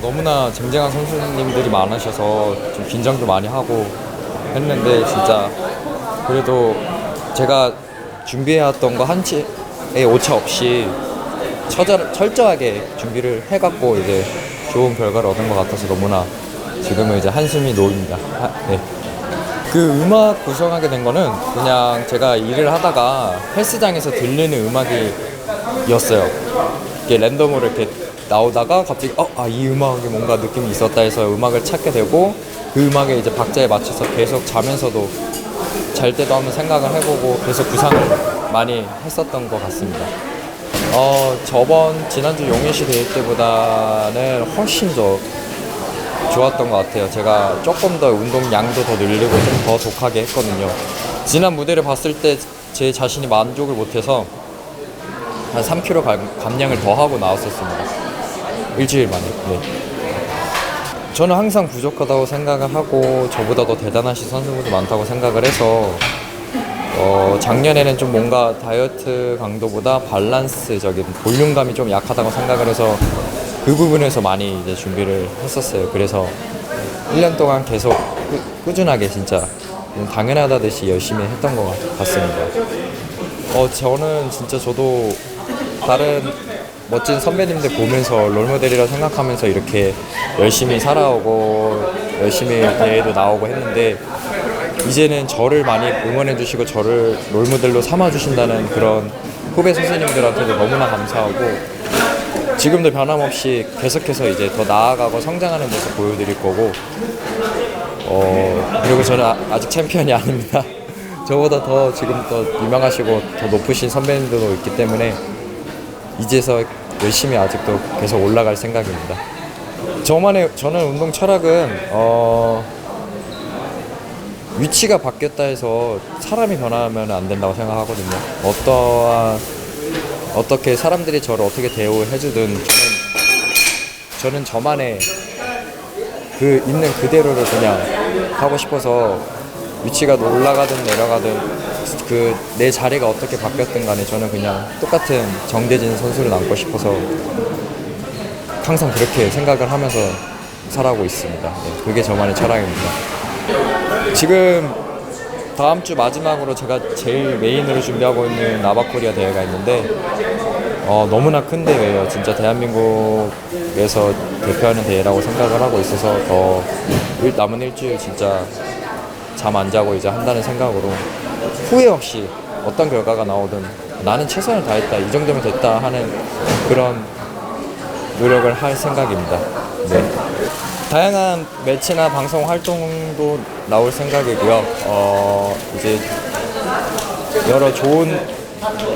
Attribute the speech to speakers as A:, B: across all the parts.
A: 너무나 쟁쟁한 선수님들이 많으셔서 좀 긴장도 많이 하고 했는데 진짜 그래도 제가 준비해왔던 거 한치의 오차 없이 처절, 철저하게 준비를 해갖고 이제 좋은 결과를 얻은 것 같아서 너무나 지금은 이제 한숨이 놓입니다. 하- 네. 그 음악 구성하게 된 거는 그냥 제가 일을 하다가 헬스장에서 들리는 음악이었어요. 이게 랜덤으로 이렇게 나오다가 갑자기 어, 아, 이 음악이 뭔가 느낌이 있었다 해서 음악을 찾게 되고 그 음악에 이제 박자에 맞춰서 계속 자면서도 잘 때도 한번 생각을 해보고 계속 구상을 많이 했었던 것 같습니다. 어, 저번 지난주 용인시 대회 때보다는 훨씬 더 좋았던 것 같아요. 제가 조금 더 운동 양도 더 늘리고 좀 더 독하게 했거든요. 지난 무대를 봤을 때 제 자신이 만족을 못해서 한 3kg 감, 감량을 더 하고 나왔었습니다. 일주일 만에. 네. 저는 항상 부족하다고 생각을 하고 저보다 더 대단하신 선수들도 많다고 생각을 해서 어, 작년에는 좀 뭔가 다이어트 강도보다 밸런스적인 볼륨감이 좀 약하다고 생각을 해서 그 부분에서 많이 이제 준비를 했었어요. 그래서 1년 동안 계속 꾸, 꾸준하게 진짜 당연하다듯이 열심히 했던 것 같- 같습니다. 어, 저는 진짜 저도 다른 멋진 선배님들 보면서 롤모델이라 생각하면서 이렇게 열심히 살아오고 열심히 대회도 나오고 했는데 이제는 저를 많이 응원해 주시고 저를 롤모델로 삼아 주신다는 그런 후배 선생님들한테도 너무나 감사하고 지금도 변함없이 계속해서 이제 더 나아가고 성장하는 모습 보여드릴 거고 어 그리고 저는 아- 아직 챔피언이 아닙니다. 저보다 더 지금 더 유명하시고 더 높으신 선배님들도 있기 때문에 이제서 열심히 아직도 계속 올라갈 생각입니다. 저만의 저는 운동 철학은 어 위치가 바뀌었다 해서 사람이 변하면 안 된다고 생각하거든요. 어떠한 어떻게 사람들이 저를 어떻게 대우해 주든 저는 저는 저만의 그 있는 그대로를 그냥 하고 싶어서 위치가 올라가든 내려가든 그 내 자리가 어떻게 바뀌었든 간에 저는 그냥 똑같은 정대진 선수를 남고 싶어서 항상 그렇게 생각을 하면서 살아오고 있습니다. 네, 그게 저만의 철학입니다. 지금 다음 주 마지막으로 제가 제일 메인으로 준비하고 있는 나바코리아 대회가 있는데 어, 너무나 큰 대회예요. 진짜 대한민국에서 대표하는 대회라고 생각을 하고 있어서 더 일- 남은 일주일 진짜 잠 안 자고 이제 한다는 생각으로 후회 없이 어떤 결과가 나오든 나는 최선을 다했다 이 정도면 됐다 하는 그런 노력을 할 생각입니다. 네. 다양한 매치나 방송 활동도 나올 생각이고요. 어, 이제 여러 좋은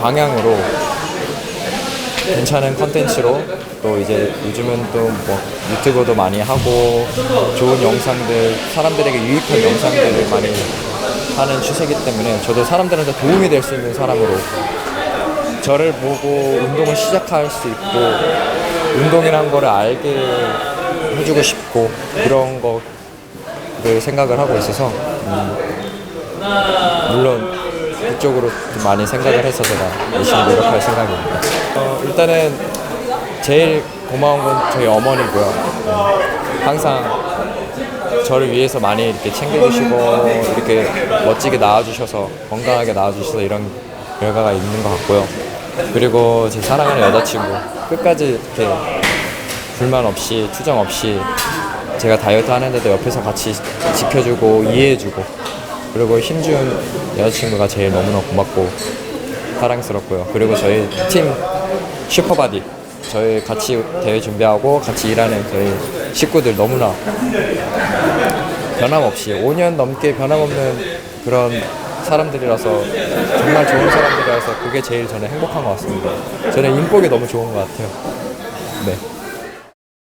A: 방향으로 괜찮은 컨텐츠로 또 이제 요즘은 또 뭐 유튜브도 많이 하고 좋은 영상들 사람들에게 유익한 영상들을 많이 하는 추세이기 때문에 저도 사람들한테 도움이 될 수 있는 사람으로 저를 보고 운동을 시작할 수 있고 운동이란 거를 알게 해주고 싶고 그런 거를 생각을 하고 있어서 음, 물론 그쪽으로 좀 많이 생각을 해서 제가 열심히 노력할 생각입니다. 어, 일단은 제일 고마운 건 저희 어머니고요. 음, 항상 저를 위해서 많이 이렇게 챙겨주시고 이렇게 멋지게 낳아주셔서 건강하게 낳아주셔서 이런 결과가 있는 것 같고요. 그리고 제 사랑하는 여자친구 끝까지 이렇게 불만 없이 투정 없이 제가 다이어트 하는데도 옆에서 같이 지켜주고 이해해주고 그리고 힘준 여자친구가 제일 너무나 고맙고 사랑스럽고요. 그리고 저희 팀 슈퍼바디 저희 같이 대회 준비하고 같이 일하는 저희 식구들 너무나 변함없이 5년 넘게 변함없는 그런 사람들이라서 정말 좋은 사람들이라서 그게 제일 저는 행복한 것 같습니다. 저는 인복이 너무 좋은 것 같아요. 네.